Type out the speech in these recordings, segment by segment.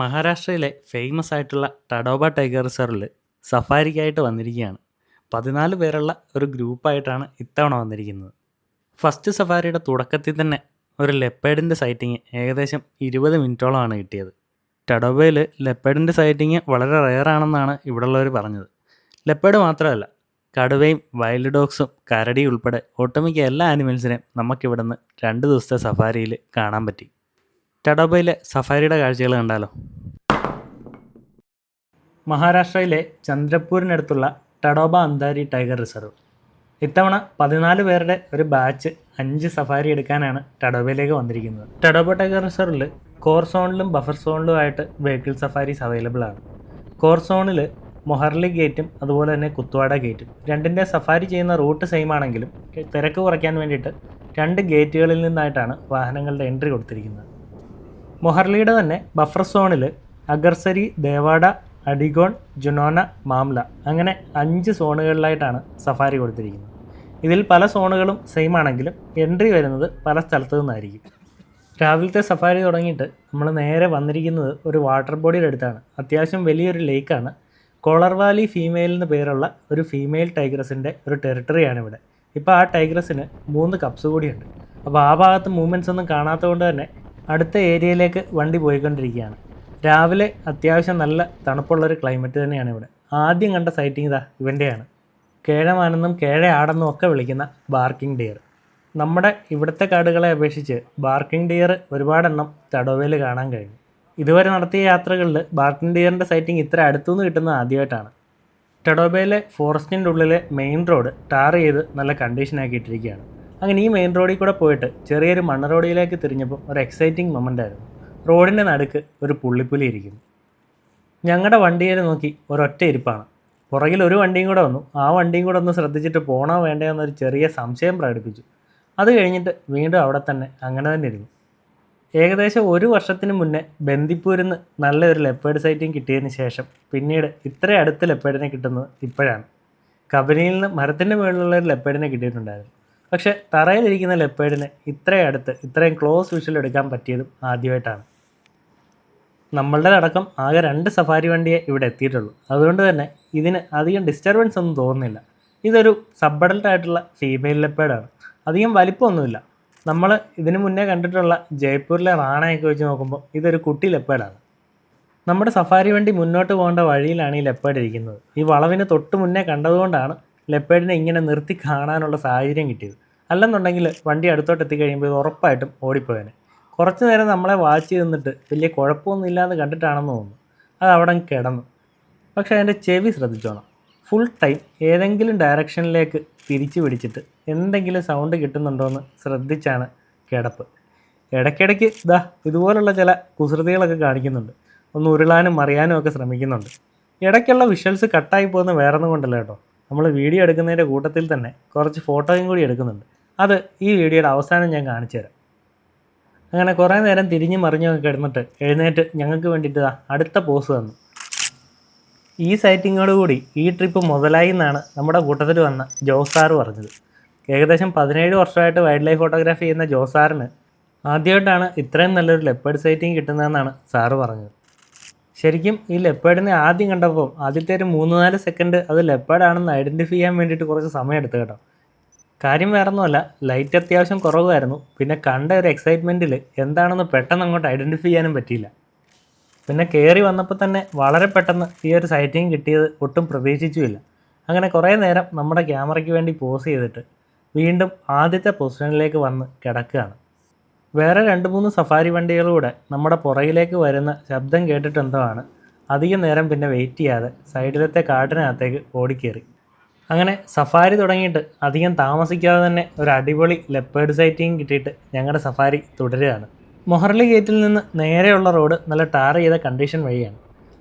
മഹാരാഷ്ട്രയിലെ ഫേമസ് ആയിട്ടുള്ള ടഡോബ ടൈഗർ റിസർവിൽ സഫാരിക്കായിട്ട് വന്നിരിക്കുകയാണ്. പതിനാല് പേരുള്ള ഒരു ഗ്രൂപ്പായിട്ടാണ് ഇത്തവണ വന്നിരിക്കുന്നത്. ഫസ്റ്റ് സഫാരിയുടെ തുടക്കത്തിൽ തന്നെ ഒരു ലെപ്പേഡിന്റെ സൈറ്റിങ് ഏകദേശം ഇരുപത് മിനിറ്റോളമാണ് കിട്ടിയത്. ടഡോബയിൽ ലെപ്പേഡിന്റെ സൈറ്റിങ് വളരെ റെയറാണെന്നാണ് ഇവിടെയുള്ളവർ പറഞ്ഞത്. ലെപ്പേഡ് മാത്രമല്ല കടുവയും വൈൽഡ് ഡോഗ്സും കരടി ഉൾപ്പെടെ ഒട്ടുമിക്ക എല്ലാ ആനിമൽസിനെയും നമുക്കിവിടുന്ന് രണ്ട് ദിവസത്തെ സഫാരിയിൽ കാണാൻ പറ്റി. ടഡോബയിലെ സഫാരിയുടെ കാഴ്ചകൾ കണ്ടാലോ? മഹാരാഷ്ട്രയിലെ ചന്ദ്രപൂരിനടുത്തുള്ള ടഡോബ അന്താരി ടൈഗർ റിസർവ്. ഇത്തവണ പതിനാല് പേരുടെ ഒരു ബാച്ച് അഞ്ച് സഫാരി എടുക്കാനാണ് ടഡോബയിലേക്ക് വന്നിരിക്കുന്നത്. ടഡോബ ടൈഗർ റിസർവിൽ കോർ സോണിലും ബഫർ സോണിലും ആയിട്ട് വെഹിക്കിൾ സഫാരീസ് അവൈലബിൾ ആണ്. കോർ സോണിൽ മൊഹർലി ഗേറ്റും അതുപോലെ തന്നെ കുത്തുവാട ഗേറ്റും. രണ്ടിന്റെ സഫാരി ചെയ്യുന്ന റൂട്ട് സെയിം ആണെങ്കിലും തിരക്ക് കുറയ്ക്കാൻ വേണ്ടിയിട്ട് രണ്ട് ഗേറ്റുകളിൽ നിന്നായിട്ടാണ് വാഹനങ്ങളുടെ എൻട്രി കൊടുത്തിരിക്കുന്നത്. മൊഹർലിയുടെ തന്നെ ബഫർ സോണിൽ അഗർസരി ദേവാഡ അഡിഗോൺ ജുനോന മാംല അങ്ങനെ അഞ്ച് സോണുകളിലായിട്ടാണ് സഫാരി കൊടുത്തിരിക്കുന്നത്. ഇതിൽ പല സോണുകളും സെയിം ആണെങ്കിലും എൻട്രി വരുന്നത് പല സ്ഥലത്തു നിന്നായിരിക്കും. രാവിലത്തെ സഫാരി തുടങ്ങിയിട്ട് നമ്മൾ നേരെ വന്നിരിക്കുന്നത് ഒരു വാട്ടർ ബോഡിയുടെ അടുത്താണ്. അത്യാവശ്യം വലിയൊരു ലേക്കാണ് കോളർ വാലി ഫീമെയിൽ പേരുള്ള ഒരു ഫീമെയിൽ ടൈഗ്രസിന്റെ ഒരു ടെറിട്ടറിയാണ് ഇവിടെ. ഇപ്പോൾ ആ ടൈഗ്രസിന് മൂന്ന് കപ്സ് കൂടിയുണ്ട്. അപ്പോൾ ആ ഭാഗത്ത് മൂവ്മെന്റ്സ് ഒന്നും കാണാത്തത് കൊണ്ട് തന്നെ അടുത്ത ഏരിയയിലേക്ക് വണ്ടി പോയിക്കൊണ്ടിരിക്കുകയാണ്. രാവിലെ അത്യാവശ്യം നല്ല തണുപ്പുള്ളൊരു ക്ലൈമറ്റ് തന്നെയാണ് ഇവിടെ. ആദ്യം കണ്ട സൈറ്റിംഗ് ഇതാ ഇവന്റെയാണ് കേഴമാനെന്നും കേഴയാടെന്നും ഒക്കെ വിളിക്കുന്ന ബാർക്കിംഗ് ഡിയർ നമ്മുടെ ഇവിടുത്തെ കാടുകളെ അപേക്ഷിച്ച് ബാർക്കിംഗ് ഡിയർ ഒരുപാടെണ്ണം തടവയിൽ കാണാൻ കഴിഞ്ഞു. ഇതുവരെ നടത്തിയ യാത്രകളിൽ ബാർക്കിംഗ് ഡിയറിന്റെ സൈറ്റിംഗ് ഇത്ര അടുത്തുനിന്ന് കിട്ടുന്നത് ആദ്യമായിട്ടാണ്. ടഡോബയിലെ ഫോറസ്റ്റിന്റെ ഉള്ളിലെ മെയിൻ റോഡ് ടാർ ചെയ്ത് നല്ല കണ്ടീഷനാക്കിയിട്ടിരിക്കുകയാണ് അങ്ങനെ ഈ മെയിൻ റോഡിൽ കൂടെ പോയിട്ട് ചെറിയൊരു മണ്ണ് റോഡിലേക്ക് തിരിഞ്ഞപ്പോൾ ഒരു എക്സൈറ്റിംഗ് മൊമെന്റ് ആയിരുന്നു. റോഡിന്റെ നടുക്ക് ഒരു പുള്ളിപ്പുലി ഇരിക്കുന്നു. ഞങ്ങളുടെ വണ്ടിയിൽ നോക്കി ഒരൊറ്റ ഇരിപ്പാണ്. പുറകിൽ ഒരു വണ്ടിയും കൂടെ വന്നു. ആ വണ്ടിയും കൂടെ ഒന്ന് ശ്രദ്ധിച്ചിട്ട് പോകണോ വേണ്ടയോ എന്നൊരു ചെറിയ സംശയം പ്രകടിപ്പിച്ചു. അത് കഴിഞ്ഞിട്ട് വീണ്ടും അവിടെ തന്നെ അങ്ങനെ തന്നെ ഇരുന്നു. ഏകദേശം ഒരു വർഷത്തിന് മുന്നേ ബന്ദിപ്പൂരിൽ നിന്ന് നല്ലൊരു ലെപ്പേഡ് സൈറ്റിംഗ് കിട്ടിയതിന് ശേഷം പിന്നീട് ഇത്ര അടുത്ത് ലെപ്പേഡിനെ കിട്ടുന്നത് ഇപ്പോഴാണ്. കബനിയിൽ നിന്ന് മരത്തിന്റെ മുകളിലുള്ള ഒരു ലെപ്പേഡിനെ കിട്ടിയിട്ടുണ്ടായിരുന്നു. പക്ഷേ തറയിലിരിക്കുന്ന ലെപ്പേഡിനെ ഇത്രയും അടുത്ത് ഇത്രയും ക്ലോസ് വിഷ്വൽ എടുക്കാൻ പറ്റിയതും ആദ്യമായിട്ടാണ്. നമ്മളുടെ അടക്കം ആകെ രണ്ട് സഫാരി വണ്ടിയെ ഇവിടെ എത്തിയിട്ടുള്ളൂ. അതുകൊണ്ട് തന്നെ ഇതിന് അധികം ഡിസ്റ്റർബൻസ് ഒന്നും തോന്നുന്നില്ല. ഇതൊരു സബ് ആയിട്ടുള്ള ഫീമെയിൽ ലെപ്പേഡാണ് അധികം വലിപ്പമൊന്നുമില്ല. നമ്മൾ ഇതിനു മുന്നേ കണ്ടിട്ടുള്ള ജയ്പൂരിലെ റാണയൊക്കെ വെച്ച് നോക്കുമ്പോൾ ഇതൊരു കുട്ടി ലെപ്പേഡാണ് നമ്മുടെ സഫാരി വണ്ടി മുന്നോട്ട് പോകേണ്ട വഴിയിലാണ് ഈ ലെപ്പേഡ് ഇരിക്കുന്നത്. ഈ വളവിന് തൊട്ട് മുന്നേ കണ്ടതുകൊണ്ടാണ് ലെപ്പേഡിനെ ഇങ്ങനെ നിർത്തി കാണാനുള്ള സാഹചര്യം കിട്ടിയത്. അല്ലെന്നുണ്ടെങ്കിൽ വണ്ടി അടുത്തോട്ട് എത്തിക്കഴിയുമ്പോൾ ഇത് ഉറപ്പായിട്ടും ഓടിപ്പോയേനെ. കുറച്ച് നേരം നമ്മളെ വാച്ച് ചെയ്ത് നിന്നിട്ട് വലിയ കുഴപ്പമൊന്നും ഇല്ലാന്ന് കണ്ടിട്ടാണെന്ന് തോന്നുന്നു. അത് അവിടെ കിടന്നു. പക്ഷേ അതിന്റെ ചെവി ശ്രദ്ധിച്ചോണം. ഫുൾ ടൈം ഏതെങ്കിലും ഡയറക്ഷനിലേക്ക് തിരിച്ചു പിടിച്ചിട്ട് എന്തെങ്കിലും സൗണ്ട് കിട്ടുന്നുണ്ടോ എന്ന് ശ്രദ്ധിച്ചാണ് കിടപ്പ്. ഇടയ്ക്കിടയ്ക്ക് ഇതാ ഇതുപോലുള്ള ചില കുസൃതികളൊക്കെ കാണിക്കുന്നുണ്ട്. ഒന്ന് ഉരുളാനും മറിയാനും ഒക്കെ ശ്രമിക്കുന്നുണ്ട്. ഇടയ്ക്കുള്ള വിഷ്വൽസ് കട്ടായി പോകുന്ന വേറെ ഒന്നും കൊണ്ടല്ല കേട്ടോ. നമ്മൾ വീഡിയോ എടുക്കുന്നതിന്റെ കൂട്ടത്തിൽ തന്നെ കുറച്ച് ഫോട്ടോയും കൂടി എടുക്കുന്നുണ്ട്. അത് ഈ വീഡിയോയുടെ അവസാനം ഞാൻ കാണിച്ചു തരാം. അങ്ങനെ കുറേ നേരം തിരിഞ്ഞു മറിഞ്ഞൊക്കെ കിടന്നിട്ട് എഴുന്നേറ്റ് ഞങ്ങൾക്ക് വേണ്ടിയിട്ട് അടുത്ത പോസ് തന്നു. ഈ സൈറ്റിങ്ങോടുകൂടി ഈ ട്രിപ്പ് മുതലായി എന്നാണ് നമ്മുടെ കൂട്ടത്തിൽ വന്ന ജോസാർ പറഞ്ഞത്. ഏകദേശം പതിനേഴ് വർഷമായിട്ട് വൈൽഡ് ലൈഫ് ഫോട്ടോഗ്രാഫി ചെയ്യുന്ന ജോസാറിന് ആദ്യമായിട്ടാണ് ഇത്രയും നല്ലൊരു ലെപ്പേഡ് സൈറ്റിംഗ് കിട്ടുന്നതെന്നാണ് സാറ് പറഞ്ഞത്. ശരിക്കും ഈ ലെപ്പേഡിനെ ആദ്യം കണ്ടപ്പോൾ ആദ്യത്തെ ഒരു മൂന്ന് നാല് സെക്കൻഡ് അത് ലെപ്പേഡാണെന്ന് ഐഡന്റിഫൈ ചെയ്യാൻ വേണ്ടിയിട്ട് കുറച്ച് സമയം എടുത്തു കേട്ടോ. കാര്യം വേറൊന്നുമല്ല ലൈറ്റ് അത്യാവശ്യം കുറവായിരുന്നു. പിന്നെ കണ്ട ഒരു എക്സൈറ്റ്മെന്റിൽ എന്താണെന്ന് പെട്ടെന്ന് അങ്ങോട്ട് ഐഡന്റിഫൈ ചെയ്യാനും പറ്റിയില്ല. പിന്നെ കയറി വന്നപ്പോൾ തന്നെ വളരെ പെട്ടെന്ന് ഈ ഒരു സൈറ്റിങ് കിട്ടിയത് ഒട്ടും പ്രതീക്ഷിച്ചുമില്ല. അങ്ങനെ കുറേ നേരം നമ്മുടെ ക്യാമറയ്ക്ക് വേണ്ടി പോസ് ചെയ്തിട്ട് വീണ്ടും ആദ്യത്തെ പൊസിഷനിലേക്ക് വന്ന് കിടക്കുകയാണ്. വേറെ രണ്ട് മൂന്ന് സഫാരി വണ്ടികളൂടെ നമ്മുടെ പുറകിലേക്ക് വരുന്ന ശബ്ദം കേട്ടിട്ടെന്തോ ആണ് അധികം നേരം പിന്നെ വെയിറ്റ് ചെയ്യാതെ സൈഡിലത്തെ കാട്ടിനകത്തേക്ക് ഓടിക്കേറി. അങ്ങനെ സഫാരി തുടങ്ങിയിട്ട് അധികം താമസിക്കാതെ തന്നെ ഒരു അടിപൊളി ലെപ്പേഡ് സൈറ്റിങ് കിട്ടിയിട്ട് ഞങ്ങളുടെ സഫാരി തുടരുകയാണ്. മൊഹർലി ഗേറ്റിൽ നിന്ന് നേരെയുള്ള റോഡ് നല്ല ടാർ ചെയ്ത കണ്ടീഷൻ വഴിയാണ്.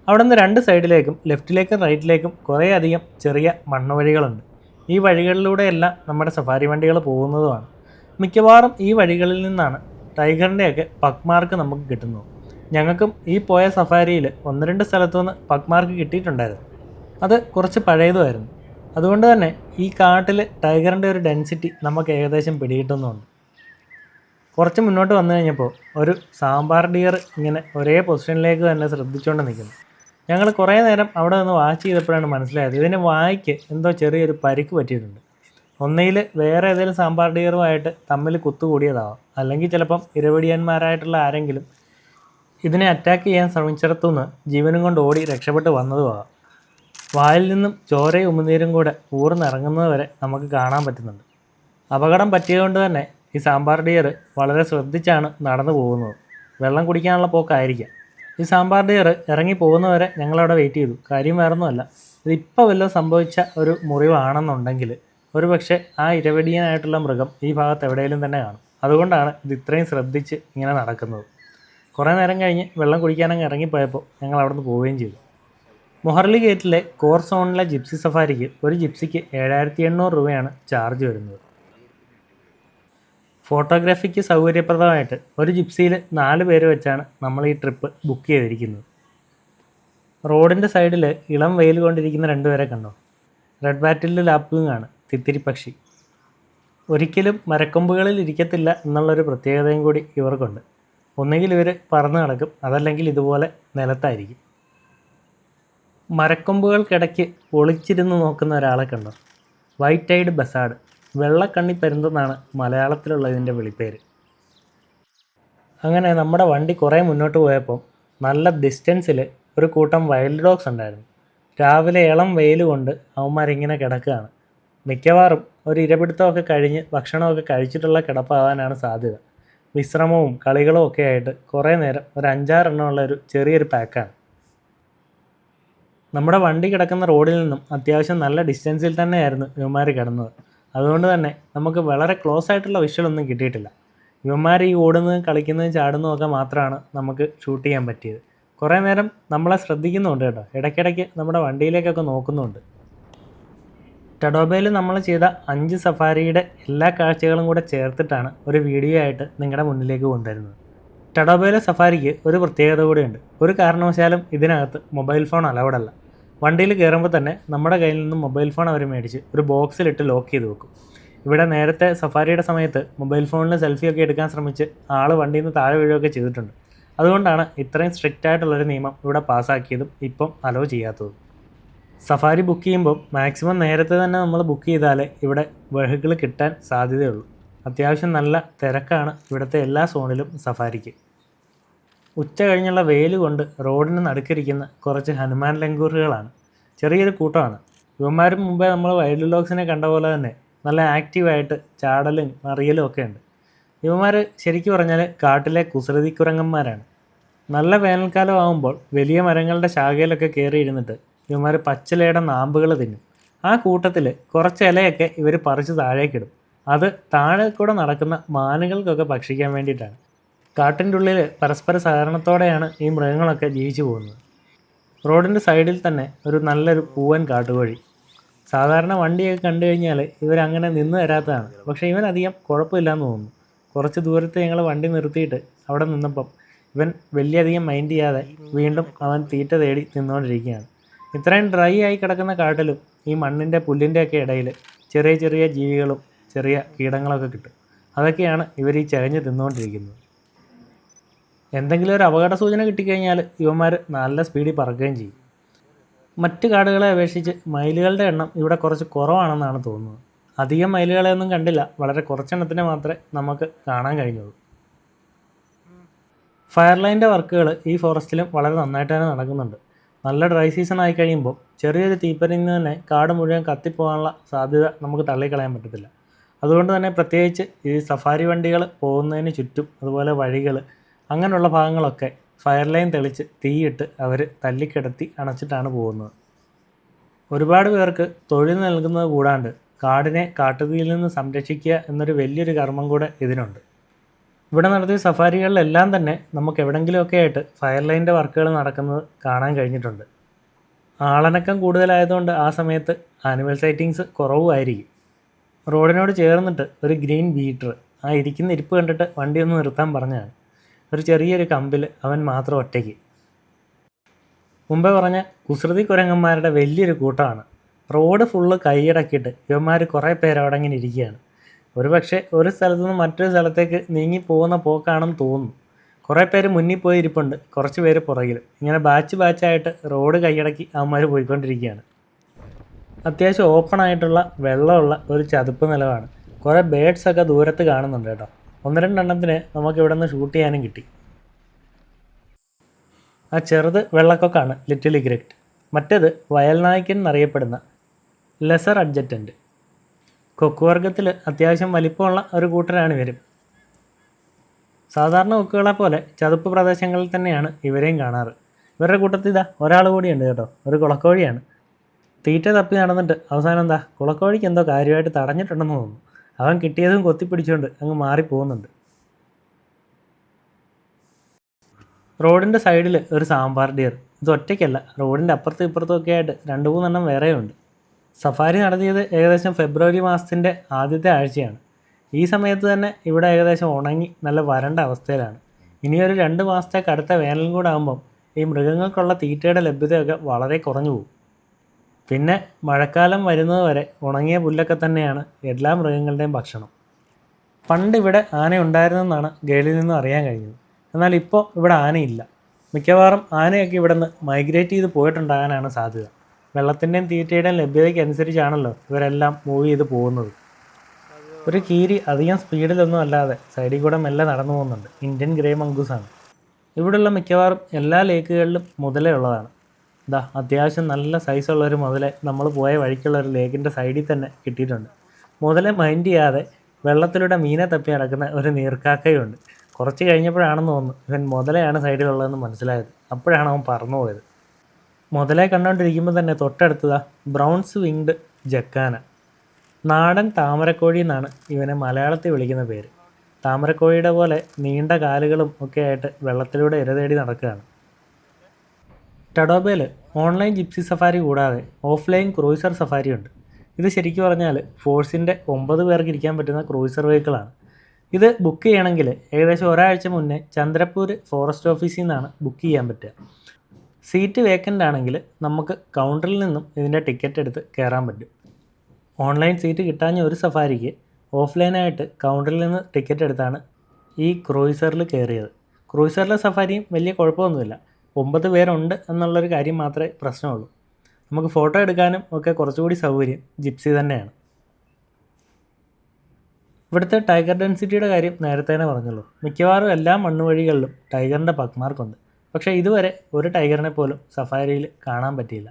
അവിടെ നിന്ന് രണ്ട് സൈഡിലേക്കും ലെഫ്റ്റിലേക്കും റൈറ്റിലേക്കും കുറേയധികം ചെറിയ മണ്ണ് വഴികളുണ്ട് ഈ വഴികളിലൂടെയെല്ലാം നമ്മുടെ സഫാരി വണ്ടികൾ പോകുന്നതുമാണ്. മിക്കവാറും ഈ വഴികളിൽ നിന്നാണ് ടൈഗറിന്റെയൊക്കെ പക്മാർക്ക് നമുക്ക് കിട്ടുന്നു. ഞങ്ങൾക്കും ഈ പോയ സഫാരിയിൽ ഒന്ന് രണ്ട് സ്ഥലത്തുനിന്ന് പക്മാർക്ക് കിട്ടിയിട്ടുണ്ടായിരുന്നു. അത് കുറച്ച് പഴയതുമായിരുന്നു. അതുകൊണ്ട് തന്നെ ഈ കാട്ടിൽ ടൈഗറിന്റെ ഒരു ഡെൻസിറ്റി നമുക്ക് ഏകദേശം പിടികിട്ടുന്നുണ്ട്. കുറച്ച് മുന്നോട്ട് വന്നു കഴിഞ്ഞപ്പോൾ ഒരു സാമ്പാർ ഡിയർ ഇങ്ങനെ ഒരേ പൊസിഷനിലേക്ക് തന്നെ ശ്രദ്ധിച്ചുകൊണ്ട് നിൽക്കുന്നു. ഞങ്ങൾ കുറേ നേരം അവിടെ നിന്ന് വാച്ച് ചെയ്തപ്പോഴാണ് മനസ്സിലായത് ഇതിന് വായിക്ക് എന്തോ ചെറിയൊരു പരിക്ക് പറ്റിയിട്ടുണ്ട്. ഒന്നുകിൽ വേറെ ഏതെങ്കിലും സാമ്പാർ ഡീറുമായിട്ട് തമ്മിൽ കുത്തുകൂടിയതാവാം. അല്ലെങ്കിൽ ചിലപ്പം ഇരവടിയന്മാരായിട്ടുള്ള ആരെങ്കിലും ഇതിനെ അറ്റാക്ക് ചെയ്യാൻ ശ്രമിച്ചിടത്തുനിന്ന് ജീവനും കൊണ്ട് ഓടി രക്ഷപ്പെട്ട് വന്നതുമാകാം വായിൽ നിന്നും ചോരയും ഉമിനീരും കൂടെ ഊർന്നിറങ്ങുന്നത് വരെ നമുക്ക് കാണാൻ പറ്റുന്നുണ്ട്. അപകടം പറ്റിയതുകൊണ്ട് തന്നെ ഈ സാമ്പാർ ഡിയർ വളരെ ശ്രദ്ധിച്ചാണ് നടന്നു പോകുന്നത്. വെള്ളം കുടിക്കാനുള്ള പോക്കായിരിക്കാം. ഈ സാമ്പാർ ഡിയർ ഇറങ്ങി പോകുന്നവരെ ഞങ്ങളവിടെ വെയിറ്റ് ചെയ്തു. കാര്യം വേറൊന്നുമല്ല. ഇതിപ്പോൾ വല്ലതും സംഭവിച്ച ഒരു മുറിവാണെന്നുണ്ടെങ്കിൽ ഒരു പക്ഷേ ആ ഇരവടിയനായിട്ടുള്ള മൃഗം ഈ ഭാഗത്ത് എവിടെയെങ്കിലും തന്നെ കാണും. അതുകൊണ്ടാണ് ഇത് ഇത്രയും ശ്രദ്ധിച്ച് ഇങ്ങനെ നടക്കുന്നത്. കുറേ നേരം കഴിഞ്ഞ് വെള്ളം കുടിക്കാനങ്ങ് ഇറങ്ങിപ്പോയപ്പോൾ ഞങ്ങൾ അവിടെ നിന്ന് പോവുകയും ചെയ്തു. മൊഹർലി ഗേറ്റിലെ കോർ സോണിലെ ജിപ്സി സഫാരിക്ക് ഒരു ജിപ്സിക്ക് ഏഴായിരത്തി എണ്ണൂറ് രൂപയാണ് ചാർജ് വരുന്നത്. ഫോട്ടോഗ്രാഫിക്ക് സൗകര്യപ്രദമായിട്ട് ഒരു ജിപ്സിയിൽ നാല് പേര് വെച്ചാണ് നമ്മൾ ഈ ട്രിപ്പ് ബുക്ക് ചെയ്തിരിക്കുന്നത്. റോഡിന്റെ സൈഡിൽ ഇളം വെയിൽ കൊണ്ടിരിക്കുന്ന രണ്ടുപേരെ കണ്ടോ? റെഡ് ബാറ്റിലെ ലാപ്പിങ്ങാണ് തിത്തിരി പക്ഷി ഒരിക്കലും മരക്കൊമ്പുകളിൽ ഇരിക്കത്തില്ല എന്നുള്ളൊരു പ്രത്യേകതയും കൂടി ഇവർക്കുണ്ട്. ഒന്നുകിൽ ഇവർ പറന്ന് കിടക്കും അതല്ലെങ്കിൽ ഇതുപോലെ നിലത്തായിരിക്കും. മരക്കൊമ്പുകൾക്കിടയ്ക്ക് ഒളിച്ചിരുന്ന് നോക്കുന്ന ഒരാളെ കണ്ടോ. White ഐഡ് buzzard. വെള്ളക്കണ്ണി പരുന്തെന്നാണ് മലയാളത്തിലുള്ള ഇതിന്റെ വിളിപ്പേര്. അങ്ങനെ നമ്മുടെ വണ്ടി കുറേ മുന്നോട്ട് പോയപ്പോൾ നല്ല ഡിസ്റ്റൻസിൽ ഒരു കൂട്ടം വൈൽഡ് ഡോഗ്സ് ഉണ്ടായിരുന്നു. രാവിലെ ഇളം വെയിൽ കൊണ്ട് അവന്മാരിങ്ങനെ കിടക്കുകയാണ്. മിക്കവാറും ഒരു ഇരപിടുത്തമൊക്കെ കഴിഞ്ഞ് ഭക്ഷണമൊക്കെ കഴിച്ചിട്ടുള്ള കിടപ്പാവാനാണ് സാധ്യത. വിശ്രമവും കളികളും ഒക്കെ ആയിട്ട് കുറേ നേരം ഒരു അഞ്ചാറെണ്ണമുള്ള ഒരു ചെറിയൊരു പാക്കാണ്. നമ്മുടെ വണ്ടി കിടക്കുന്ന റോഡിൽ നിന്നും അത്യാവശ്യം നല്ല ഡിസ്റ്റൻസിൽ തന്നെയായിരുന്നു ഇവന്മാർ കിടന്നത്. അതുകൊണ്ട് തന്നെ നമുക്ക് വളരെ ക്ലോസ് ആയിട്ടുള്ള വിഷ്വലൊന്നും കിട്ടിയിട്ടില്ല. ഇവന്മാർ ഈ ഓടുന്നതും കളിക്കുന്നതും ചാടുന്നതും ഒക്കെ മാത്രമാണ് നമുക്ക് ഷൂട്ട് ചെയ്യാൻ പറ്റിയത്. കുറേ നേരം നമ്മളെ ശ്രദ്ധിക്കുന്നുണ്ട് കേട്ടോ. ഇടയ്ക്കിടയ്ക്ക് നമ്മുടെ വണ്ടിയിലേക്കൊക്കെ നോക്കുന്നുണ്ട്. ടഡോബയിൽ നമ്മൾ ചെയ്ത അഞ്ച് സഫാരിയുടെ എല്ലാ കാഴ്ചകളും കൂടെ ചേർത്തിട്ടാണ് ഒരു വീഡിയോ ആയിട്ട് നിങ്ങളുടെ മുന്നിലേക്ക് കൊണ്ടുവരുന്നത്. ടഡോബയിലെ സഫാരിക്ക് ഒരു പ്രത്യേകത കൂടിയുണ്ട്. ഒരു കാരണവശാലും ഇതിനകത്ത് മൊബൈൽ ഫോൺ അലൗഡല്ല. വണ്ടിയിൽ കയറുമ്പോൾ തന്നെ നമ്മുടെ കയ്യിൽ നിന്നും മൊബൈൽ ഫോൺ അവർ മേടിച്ച് ഒരു ബോക്സിലിട്ട് ലോക്ക് ചെയ്ത് വെക്കും. ഇവിടെ നേരത്തെ സഫാരിയുടെ സമയത്ത് മൊബൈൽ ഫോണിൽ സെൽഫിയൊക്കെ എടുക്കാൻ ശ്രമിച്ച് ആൾ വണ്ടിയിൽ നിന്ന് താഴെ വീഴുകയൊക്കെ ചെയ്തിട്ടുണ്ട്. അതുകൊണ്ടാണ് ഇത്രയും സ്ട്രിക്റ്റ് ആയിട്ടുള്ളൊരു നിയമം ഇവിടെ പാസ്സാക്കിയതും ഇപ്പം അലോ ചെയ്യാത്തതും. സഫാരി ബുക്ക് ചെയ്യുമ്പോൾ മാക്സിമം നേരത്തെ തന്നെ നമ്മൾ ബുക്ക് ചെയ്താലേ ഇവിടെ വെഹിക്കിൾ കിട്ടാൻ സാധ്യതയുള്ളൂ. അത്യാവശ്യം നല്ല തിരക്കാണ് ഇവിടുത്തെ എല്ലാ സോണിലും സഫാരിക്ക്. ഉച്ച കഴിഞ്ഞുള്ള വെയിൽ കൊണ്ട് റോഡിന് നടുക്കിരിക്കുന്ന കുറച്ച് ഹനുമാൻ ലങ്കൂറുകളാണ് ചെറിയൊരു കൂട്ടമാണ്. ഇവന്മാരും മുമ്പേ നമ്മൾ വൈൽഡ് ഡോഗ്സിനെ കണ്ട പോലെ തന്നെ നല്ല ആക്റ്റീവായിട്ട് ചാടലും മറിയലും ഒക്കെ ഉണ്ട്. ഇവന്മാർ ശരിക്കും പറഞ്ഞാൽ കാട്ടിലെ കുസൃതി കുരങ്ങന്മാരാണ് നല്ല വേനൽക്കാലം ആകുമ്പോൾ വലിയ മരങ്ങളുടെ ശാഖയിലൊക്കെ കയറി ഇരുന്നിട്ട് ഇവന്മാർ പച്ചിലയുടെ നാമ്പുകൾ തിന്നും. ആ കൂട്ടത്തിൽ കുറച്ച് ഇലയൊക്കെ ഇവർ പറിച്ച് താഴേക്കിടും അത് താഴെ കൂടെ നടക്കുന്ന മാനുകൾക്കൊക്കെ ഭക്ഷിക്കാൻ വേണ്ടിയിട്ടാണ്. കാട്ടിന്റെ ഉള്ളിൽ പരസ്പര സഹകരണത്തോടെയാണ് ഈ മൃഗങ്ങളൊക്കെ ജീവിച്ചു പോകുന്നത്. റോഡിന്റെ സൈഡിൽ തന്നെ ഒരു നല്ലൊരു പൂവൻ കാട്ടുകോഴി. സാധാരണ വണ്ടിയൊക്കെ കണ്ടു കഴിഞ്ഞാൽ ഇവരങ്ങനെ നിന്ന് തരാത്തതാണ് പക്ഷേ ഇവൻ അധികം കുഴപ്പമില്ലാന്ന് തോന്നുന്നു. കുറച്ച് ദൂരത്ത് ഞങ്ങൾ വണ്ടി നിർത്തിയിട്ട് അവിടെ നിന്നപ്പം ഇവൻ വലിയധികം മൈൻഡ് ചെയ്യാതെ വീണ്ടും അവൻ തീറ്റ തേടി നിന്നുകൊണ്ടിരിക്കുകയാണ്. ഇത്രയും ഡ്രൈ ആയി കിടക്കുന്ന കാട്ടിലും ഈ മണ്ണിന്റെ പുല്ലിന്റെ ഒക്കെ ഇടയിൽ ചെറിയ ചെറിയ ജീവികളും ചെറിയ കീടങ്ങളൊക്കെ കിട്ടും. അതൊക്കെയാണ് ഇവർ ഈ ചകഞ്ഞ് തിന്നുകൊണ്ടിരിക്കുന്നത്. എന്തെങ്കിലും ഒരു അപകട സൂചന കിട്ടിക്കഴിഞ്ഞാൽ ഇവന്മാർ നല്ല സ്പീഡിൽ പറക്കുകയും ചെയ്യും. മറ്റ് കാടുകളെ അപേക്ഷിച്ച് മയിലുകളുടെ എണ്ണം ഇവിടെ കുറച്ച് കുറവാണെന്നാണ് തോന്നുന്നത്. അധികം മയിലുകളെ ഒന്നും കണ്ടില്ല. വളരെ കുറച്ചെണ്ണത്തിനെ മാത്രമേ നമുക്ക് കാണാൻ കഴിഞ്ഞുള്ളൂ. ഫയർലൈന്റെ വർക്കുകൾ ഈ ഫോറസ്റ്റിലും വളരെ നന്നായിട്ട് തന്നെ നടക്കുന്നുണ്ട്. നല്ല ഡ്രൈ സീസൺ ആയി കഴിയുമ്പോൾ ചെറിയൊരു തീപ്പരിൽ നിന്ന് തന്നെ കാട് മുഴുവൻ കത്തിപ്പോകാനുള്ള സാധ്യത നമുക്ക് തള്ളിക്കളയാൻ പറ്റത്തില്ല. അതുകൊണ്ട് തന്നെ പ്രത്യേകിച്ച് ഈ സഫാരി വണ്ടികൾ പോകുന്നതിന് ചുറ്റും അതുപോലെ വഴികൾ അങ്ങനെയുള്ള ഭാഗങ്ങളൊക്കെ ഫയർ ലൈൻ തെളിച്ച് തീയിട്ട് അവർ തല്ലിക്കിടത്തി അണച്ചിട്ടാണ് പോകുന്നത്. ഒരുപാട് പേർക്ക് തൊഴിൽ നൽകുന്നത് കൂടാണ്ട് കാടിനെ കാട്ടുതീയിൽ നിന്ന് സംരക്ഷിക്കുക എന്നൊരു വലിയൊരു കർമ്മം കൂടെ ഇതിനുണ്ട്. ഇവിടെ നടത്തിയ സഫാരികളിലെല്ലാം തന്നെ നമുക്ക് എവിടെങ്കിലുമൊക്കെ ആയിട്ട് ഫയർ ലൈന്റെ വർക്കുകൾ നടക്കുന്നത് കാണാൻ കഴിഞ്ഞിട്ടുണ്ട്. ആളനക്കം കൂടുതലായതുകൊണ്ട് ആ സമയത്ത് ആനിമൽ സൈറ്റിങ്സ് കുറവുമായിരിക്കും. റോഡിനോട് ചേർന്നിട്ട് ഒരു ഗ്രീൻ ബീറ്റർ ആ ഇരിക്കുന്ന ഇരിപ്പ് കണ്ടിട്ട് വണ്ടി ഒന്ന് നിർത്താൻ പറഞ്ഞാണ് ഒരു ചെറിയൊരു കമ്പിൽ അവൻ മാത്രം ഒറ്റയ്ക്ക്. മുമ്പേ പറഞ്ഞ കുസൃതി കുരങ്ങന്മാരുടെ വലിയൊരു കൂട്ടമാണ്. റോഡ് ഫുള്ള് കൈയടക്കിയിട്ട് ഇവന്മാർ കുറേ പേരവിടെ ഇങ്ങനെ ഇരിക്കുകയാണ്. ഒരു പക്ഷേ ഒരു സ്ഥലത്തു നിന്ന് മറ്റൊരു സ്ഥലത്തേക്ക് നീങ്ങി പോകുന്ന പോക്കാണെന്ന് തോന്നുന്നു. കുറേ പേര് മുന്നിൽ പോയി ഇരിപ്പുണ്ട്. കുറച്ച് പേര് പുറകിലും ഇങ്ങനെ ബാച്ച് ബാച്ചായിട്ട് റോഡ് കൈയടക്കി അവന്മാർ പോയിക്കൊണ്ടിരിക്കുകയാണ്. അത്യാവശ്യം ഓപ്പൺ ആയിട്ടുള്ള വെള്ളമുള്ള ഒരു ചതുപ്പ് നിലമാണ് കുറേ ബേഡ്സ് ഒക്കെ ദൂരത്ത് കാണുന്നുണ്ട് കേട്ടോ. ഒന്ന് രണ്ടെണ്ണത്തിന് നമുക്ക് ഇവിടെ നിന്ന് ഷൂട്ട് ചെയ്യാനും കിട്ടി. ആ ചെറുത് വെള്ളക്കൊക്കാണ് ലിറ്റിൽ ഇഗ്രക്റ്റ് മറ്റേത് വയൽനായ്ക്കൻ എന്നറിയപ്പെടുന്ന ലെസർ കൊക്കുവർഗത്തിൽ അത്യാവശ്യം വലിപ്പമുള്ള ഒരു കൂട്ടരാണ് ഇവരും. സാധാരണ കൊക്കുകളെ പോലെ ചതുപ്പ് പ്രദേശങ്ങളിൽ തന്നെയാണ് ഇവരെയും കാണാറ്. ഇവരുടെ കൂട്ടത്തിൽ ഇതാ ഒരാൾ കൂടിയുണ്ട് കേട്ടോ. ഒരു കുളക്കോഴിയാണ്. തീറ്റ തപ്പി നടന്നിട്ട് അവസാനം എന്താ കുളക്കോഴിക്ക് എന്തോ കാര്യമായിട്ട് തടഞ്ഞിട്ടുണ്ടെന്ന് തോന്നുന്നു. അവൻ കിട്ടിയതും കൊത്തിപ്പിടിച്ചുകൊണ്ട് അങ്ങ് മാറിപ്പോകുന്നുണ്ട് റോഡിന്റെ സൈഡിൽ ഒരു സാമ്പാർ ഡിയർ. ഇത് ഒറ്റയ്ക്കല്ല റോഡിന്റെ അപ്പുറത്തും ഇപ്പുറത്തും ഒക്കെ ആയിട്ട് രണ്ട് മൂന്നെണ്ണം വേറെയുണ്ട്. സഫാരി നടത്തിയത് ഏകദേശം ഫെബ്രുവരി മാസത്തിന്റെ ആദ്യത്തെ ആഴ്ചയാണ്. ഈ സമയത്ത് തന്നെ ഇവിടെ ഏകദേശം ഉണങ്ങി നല്ല വരണ്ട അവസ്ഥയിലാണ്. ഇനിയൊരു രണ്ട് മാസത്തെ കടുത്ത വേനലും കൂടെ ആകുമ്പം ഈ മൃഗങ്ങൾക്കുള്ള തീറ്റയുടെ ലഭ്യതയൊക്കെ വളരെ കുറഞ്ഞു പോകും. പിന്നെ മഴക്കാലം വരുന്നത് വരെ ഉണങ്ങിയ പുല്ലൊക്കെ തന്നെയാണ് എല്ലാ മൃഗങ്ങളുടെയും ഭക്ഷണം. പണ്ട് ഇവിടെ ആന ഉണ്ടായിരുന്നെന്നാണ് ഗേളിൽ നിന്നും അറിയാൻ കഴിഞ്ഞത്. എന്നാൽ ഇപ്പോൾ ഇവിടെ ആനയില്ല. മിക്കവാറും ആനയൊക്കെ ഇവിടെ നിന്ന് മൈഗ്രേറ്റ് ചെയ്ത് പോയിട്ടുണ്ടാകാനാണ് സാധ്യത. വെള്ളത്തിന്റെയും തീറ്റയുടെയും ലഭ്യതയ്ക്ക് അനുസരിച്ചാണല്ലോ ഇവരെല്ലാം മൂവ് ചെയ്ത് പോകുന്നത്. ഒരു കീരി അധികം സ്പീഡിലൊന്നും അല്ലാതെ സൈഡിൽ കൂടെ മെല്ലെ നടന്നു പോകുന്നുണ്ട്. ഇന്ത്യൻ ഗ്രേ മങ്കൂസാണ് ഇവിടെയുള്ള മിക്കവാറും എല്ലാ ലേക്കുകളിലും മുതലേ ഉള്ളതാണ്. ഇതാ അത്യാവശ്യം നല്ല സൈസുള്ള ഒരു മുതലെ നമ്മൾ പോയ വഴിക്കുള്ള ഒരു ലേക്കിന്റെ സൈഡിൽ തന്നെ കിട്ടിയിട്ടുണ്ട്. മുതലെ മൈൻഡ് ചെയ്യാതെ വെള്ളത്തിലൂടെ മീനെ തപ്പി നടക്കുന്ന ഒരു നീർക്കാക്കയുണ്ട്. കുറച്ച് കഴിഞ്ഞപ്പോഴാണെന്ന് തോന്നുന്നു ഇവൻ മുതലെയാണ് സൈഡിലുള്ളതെന്ന് മനസ്സിലായത്. അപ്പോഴാണ് അവൻ പറന്നു പോയത്. മുതലെ കണ്ടുകൊണ്ടിരിക്കുമ്പോൾ തന്നെ തൊട്ടടുത്തതാ ബ്രൗൺസ് വിങ്ഡ് ജക്കാന. നാടൻ താമരക്കോഴി എന്നാണ് ഇവനെ മലയാളത്തിൽ വിളിക്കുന്ന പേര്. താമരക്കോഴിയുടെ പോലെ നീണ്ട കാലുകളും ഒക്കെ ആയിട്ട് വെള്ളത്തിലൂടെ ഇരതേടി നടക്കുകയാണ്. ടഡോബയിൽ ഓൺലൈൻ ജിപ്സി സഫാരി കൂടാതെ ഓഫ്ലൈൻ ക്രൂയിസർ സഫാരി ഉണ്ട്. ഇത് ശരിക്കും പറഞ്ഞാൽ ഫോഴ്സിന്റെ ഒമ്പത് പേർക്ക് ഇരിക്കാൻ പറ്റുന്ന ക്രൂയിസർ വെഹിക്കിളാണ്. ഇത് ബുക്ക് ചെയ്യണമെങ്കിൽ ഏകദേശം ഒരാഴ്ച മുന്നേ ചന്ദ്രപ്പൂർ ഫോറസ്റ്റ് ഓഫീസിൽ നിന്നാണ് ബുക്ക് ചെയ്യാൻ പറ്റുക. സീറ്റ് വേക്കന്റ് ആണെങ്കിൽ നമുക്ക് കൗണ്ടറിൽ നിന്നും ഇതിന്റെ ടിക്കറ്റ് എടുത്ത് കയറാൻ പറ്റും. ഓൺലൈൻ സീറ്റ് കിട്ടാഞ്ഞ ഒരു സഫാരിക്ക് ഓഫ്ലൈനായിട്ട് കൗണ്ടറിൽ നിന്ന് ടിക്കറ്റ് എടുത്താണ് ഈ ക്രൂയിസറിൽ കയറിയത് ക്രൂയിസറിലെ സഫാരിയും വലിയ കുഴപ്പമൊന്നുമില്ല. ഒമ്പത് പേരുണ്ട് എന്നുള്ളൊരു കാര്യം മാത്രമേ പ്രശ്നമുള്ളൂ. നമുക്ക് ഫോട്ടോ എടുക്കാനും ഒക്കെ കുറച്ചുകൂടി സൗകര്യം ജിപ്സി തന്നെയാണ്. ഇവിടുത്തെ ടൈഗർ ഡെൻസിറ്റിയുടെ കാര്യം നേരത്തേനെ പറഞ്ഞുള്ളൂ. മിക്കവാറും എല്ലാ മണ്ണുവഴികളിലും ടൈഗറിന്റെ പക്മാർക്കുണ്ട്. പക്ഷേ ഇതുവരെ ഒരു ടൈഗറിനെ പോലും സഫാരിയിൽ കാണാൻ പറ്റിയില്ല.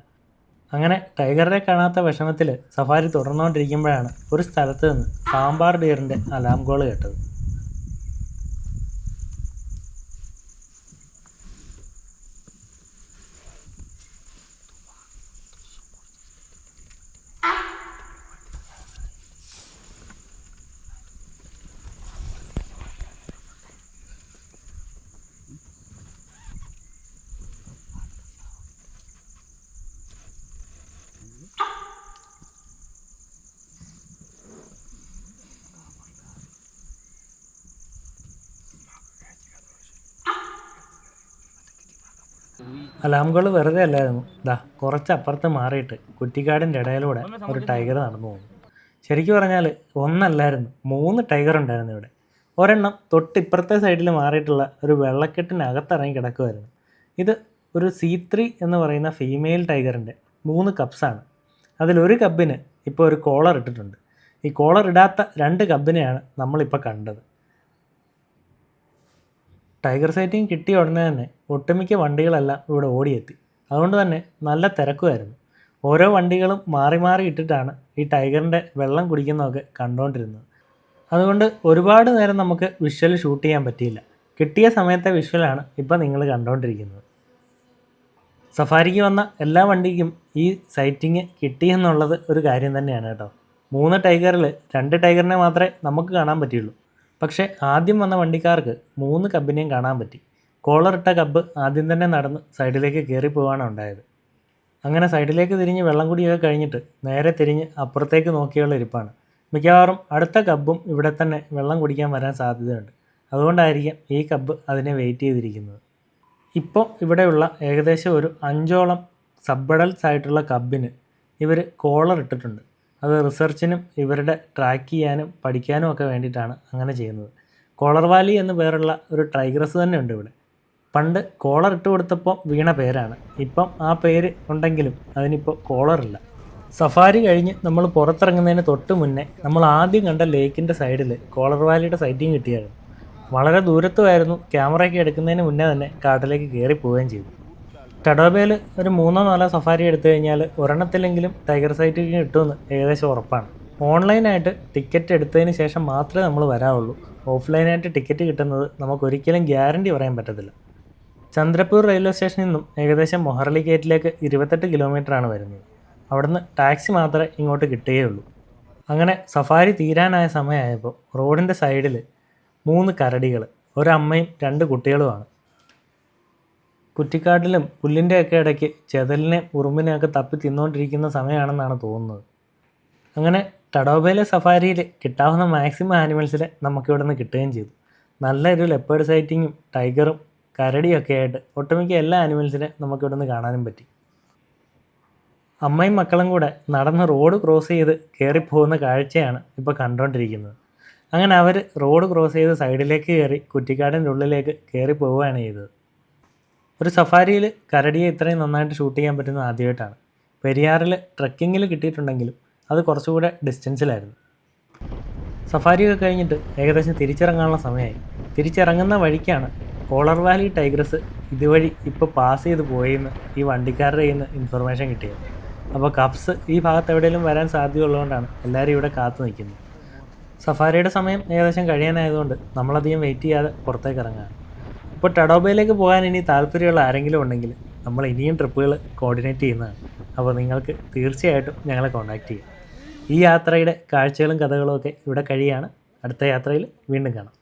അങ്ങനെ ടൈഗറിനെ കാണാത്ത വിഷമത്തിൽ സഫാരി തുടർന്നുകൊണ്ടിരിക്കുമ്പോഴാണ് ഒരു സ്ഥലത്ത് നിന്ന് സാമ്പാർ ഡിയറിന്റെ അലാം കോൾ കേട്ടത്. അലാം കോൾ വെറുതെ അല്ലായിരുന്നു. ദാ കുറച്ച് അപ്പുറത്ത് മാറിയിട്ട് കുറ്റിക്കാടിന്റെ ഇടയിലൂടെ ഒരു ടൈഗർ നടന്നു പോകുന്നു. ശരിക്കും പറഞ്ഞാൽ ഒന്നല്ലായിരുന്നു മൂന്ന് ടൈഗർ ഉണ്ടായിരുന്നു ഇവിടെ. ഒരെണ്ണം തൊട്ടിപ്പുറത്തെ സൈഡിൽ മാറിയിട്ടുള്ള ഒരു വെള്ളക്കെട്ടിനകത്തിറങ്ങി കിടക്കുമായിരുന്നു ഇത് ഒരു സി ത്രീ എന്ന് പറയുന്ന ഫീമെയിൽ ടൈഗറിന്റെ മൂന്ന് കപ്സാണ് അതിലൊരു കബിന് ഇപ്പോൾ ഒരു കോളർ ഇട്ടിട്ടുണ്ട്. ഈ കോളർ ഇടാത്ത രണ്ട് കബിനെയാണ് നമ്മളിപ്പോൾ കണ്ടത്. ടൈഗർ സൈറ്റിംഗ് കിട്ടിയ ഉടനെ തന്നെ ഒട്ടുമിക്ക വണ്ടികളെല്ലാം ഇവിടെ ഓടിയെത്തി. അതുകൊണ്ട് തന്നെ നല്ല തിരക്കുമായിരുന്നു. ഓരോ വണ്ടികളും മാറി മാറി ഇട്ടിട്ടാണ് ഈ ടൈഗറിന്റെ വെള്ളം കുടിക്കുന്നതൊക്കെ കണ്ടുകൊണ്ടിരുന്നത്. അതുകൊണ്ട് ഒരുപാട് നേരം നമുക്ക് വിഷ്വൽ ഷൂട്ട് ചെയ്യാൻ പറ്റിയില്ല. കിട്ടിയ സമയത്തെ വിഷ്വലാണ് ഇപ്പം നിങ്ങൾ കണ്ടുകൊണ്ടിരിക്കുന്നത്. സഫാരിക്ക് വന്ന എല്ലാ വണ്ടിക്കും ഈ സൈറ്റിങ് കിട്ടിയെന്നുള്ളത് ഒരു കാര്യം തന്നെയാണ് കേട്ടോ. മൂന്ന് ടൈഗറിൽ രണ്ട് ടൈഗറിനെ മാത്രമേ നമുക്ക് കാണാൻ പറ്റിയുള്ളൂ. പക്ഷേ ആദ്യം വന്ന വണ്ടിക്കാർക്ക് മൂന്ന് കബിനെയും കാണാൻ പറ്റി. കോളറിട്ട കബ് ആദ്യം തന്നെ നടന്ന് സൈഡിലേക്ക് കയറി പോവാണ് ഉണ്ടായത്. അങ്ങനെ സൈഡിലേക്ക് തിരിഞ്ഞ് വെള്ളം കുടിയൊക്കെ കഴിഞ്ഞിട്ട് നേരെ തിരിഞ്ഞ് അപ്പുറത്തേക്ക് നോക്കിയുള്ള ഇരിപ്പാണ്. മിക്കവാറും അടുത്ത കബും ഇവിടെ തന്നെ വെള്ളം കുടിക്കാൻ വരാൻ സാധ്യതയുണ്ട്. അതുകൊണ്ടായിരിക്കാം ഈ കബ് അതിനെ വെയിറ്റ് ചെയ്തിരിക്കുന്നത്. ഇപ്പോൾ ഇവിടെയുള്ള ഏകദേശം ഒരു അഞ്ചോളം സബ്ബഡൽസ് ആയിട്ടുള്ള കബിന് ഇവർ കോളർ ഇട്ടിട്ടുണ്ട് അത് റിസർച്ചിനും ഇവരുടെ ട്രാക്ക് ചെയ്യാനും പഠിക്കാനും ഒക്കെ വേണ്ടിയിട്ടാണ് അങ്ങനെ ചെയ്യുന്നത്. കോളർ വാലി എന്ന് പേരുള്ള ഒരു ടൈഗ്രസ് തന്നെ ഉണ്ട് ഇവിടെ. പണ്ട് കോളർ ഇട്ട് കൊടുത്തപ്പോൾ വീണ പേരാണ്. ഇപ്പം ആ പേര് ഉണ്ടെങ്കിലും അതിനിപ്പോൾ കോളറില്ല സഫാരി കഴിഞ്ഞ് നമ്മൾ പുറത്തിറങ്ങുന്നതിന് തൊട്ട് മുന്നേ നമ്മൾ ആദ്യം കണ്ട ലേക്കിന്റെ സൈഡിൽ കോളർ വാലിയുടെ സൈറ്റിങ് കിട്ടിയായിരുന്നു. വളരെ ദൂരത്തുമായിരുന്നു ക്യാമറയൊക്കെ എടുക്കുന്നതിന് മുന്നേ തന്നെ കാട്ടിലേക്ക് കയറി പോവുകയും ചെയ്തു. ടഡോബയിൽ ഒരു മൂന്നോ നാലോ സഫാരി എടുത്തു കഴിഞ്ഞാൽ ഒരെണ്ണത്തിലെങ്കിലും ടൈഗർ സൈറ്റ് കിട്ടുമെന്ന് ഏകദേശം ഉറപ്പാണ്. ഓൺലൈനായിട്ട് ടിക്കറ്റ് എടുത്തതിന് ശേഷം മാത്രമേ നമ്മൾ വരാവുള്ളൂ. ഓഫ്ലൈനായിട്ട് ടിക്കറ്റ് കിട്ടുന്നത് നമുക്കൊരിക്കലും ഗ്യാരണ്ടി പറയാൻ പറ്റത്തില്ല. ചന്ദ്രപൂർ റെയിൽവേ സ്റ്റേഷനിൽ നിന്നും ഏകദേശം മൊഹർലി ഗേറ്റിലേക്ക് ഇരുപത്തെട്ട് കിലോമീറ്ററാണ് വരുന്നത്. അവിടുന്ന് ടാക്സി മാത്രമേ ഇങ്ങോട്ട് കിട്ടുകയുള്ളൂ. അങ്ങനെ സഫാരി തീരാനായ സമയമായപ്പോൾ റോഡിന്റെ സൈഡിൽ മൂന്ന് കരടികൾ ഒരമ്മയും രണ്ട് കുട്ടികളുമാണ്. കുറ്റിക്കാട്ടിലും പുല്ലിന്റെയൊക്കെ ഇടയ്ക്ക് ചെതലിനെ ഉറുമ്പിനെയൊക്കെ തപ്പി തിന്നുകൊണ്ടിരിക്കുന്ന സമയമാണെന്നാണ് തോന്നുന്നത്. അങ്ങനെ ടഡോബയിലെ സഫാരിയിൽ കിട്ടാവുന്ന മാക്സിമം ആനിമൽസിനെ നമുക്കിവിടെ നിന്ന് കിട്ടുകയും ചെയ്തു. നല്ലൊരു ലെപ്പേഡ് സൈറ്റിങ്ങും ടൈഗറും കരടിയൊക്കെ ആയിട്ട് ഒട്ടുമിക്ക എല്ലാ ആനിമൽസിനെ നമുക്കിവിടെ നിന്ന് കാണാനും പറ്റി. അമ്മയും മക്കളും കൂടെ നടന്ന് റോഡ് ക്രോസ് ചെയ്ത് കയറിപ്പോകുന്ന കാഴ്ചയാണ് ഇപ്പോൾ കണ്ടുകൊണ്ടിരിക്കുന്നത് അങ്ങനെ അവർ റോഡ് ക്രോസ് ചെയ്ത് സൈഡിലേക്ക് കയറി കുറ്റിക്കാടിന്റെ ഉള്ളിലേക്ക് കയറി പോവുകയാണ് ചെയ്തത്. ഒരു സഫാരിയിൽ കരടിയെ ഇത്രയും നന്നായിട്ട് ഷൂട്ട് ചെയ്യാൻ പറ്റുന്നത് ആദ്യമായിട്ടാണ്. പെരിയാറിൽ ട്രക്കിങ്ങിൽ കിട്ടിയിട്ടുണ്ടെങ്കിലും അത് കുറച്ചുകൂടെ ഡിസ്റ്റൻസിലായിരുന്നു സഫാരിയൊക്കെ കഴിഞ്ഞിട്ട് ഏകദേശം തിരിച്ചിറങ്ങാനുള്ള സമയമായി. തിരിച്ചിറങ്ങുന്ന വഴിക്കാണ് കോളർ വാലി ടൈഗ്രസ് ഇതുവഴി ഇപ്പോൾ പാസ് ചെയ്ത് പോയെന്ന് ഈ വണ്ടിക്കാരുടെ കയ്യിൽ നിന്ന് ഇൻഫർമേഷൻ കിട്ടിയത്. അപ്പോൾ കപ്സ് ഈ ഭാഗത്ത് എവിടെയെങ്കിലും വരാൻ സാധ്യതയുള്ളതുകൊണ്ടാണ് എല്ലാവരും ഇവിടെ കാത്തു നിൽക്കുന്നത്. സഫാരിയുടെ സമയം ഏകദേശം കഴിയാനായതുകൊണ്ട് നമ്മളധികം വെയിറ്റ് ചെയ്യാതെ പുറത്തേക്ക് ഇറങ്ങാണ് ഇപ്പോൾ ടഡോബയിലേക്ക് പോകാൻ ഇനി താല്പര്യമുള്ള ആരെങ്കിലും ഉണ്ടെങ്കിൽ നമ്മൾ ഇനിയും ട്രിപ്പുകൾ കോർഡിനേറ്റ് ചെയ്യുന്നതാണ്. അപ്പോൾ നിങ്ങൾക്ക് തീർച്ചയായിട്ടും ഞങ്ങളെ കോൺടാക്റ്റ് ചെയ്യാം. ഈ യാത്രയുടെ കാഴ്ചകളും കഥകളും ഒക്കെ ഇവിടെ കഴിയാണ്. അടുത്ത യാത്രയിൽ വീണ്ടും കാണാം.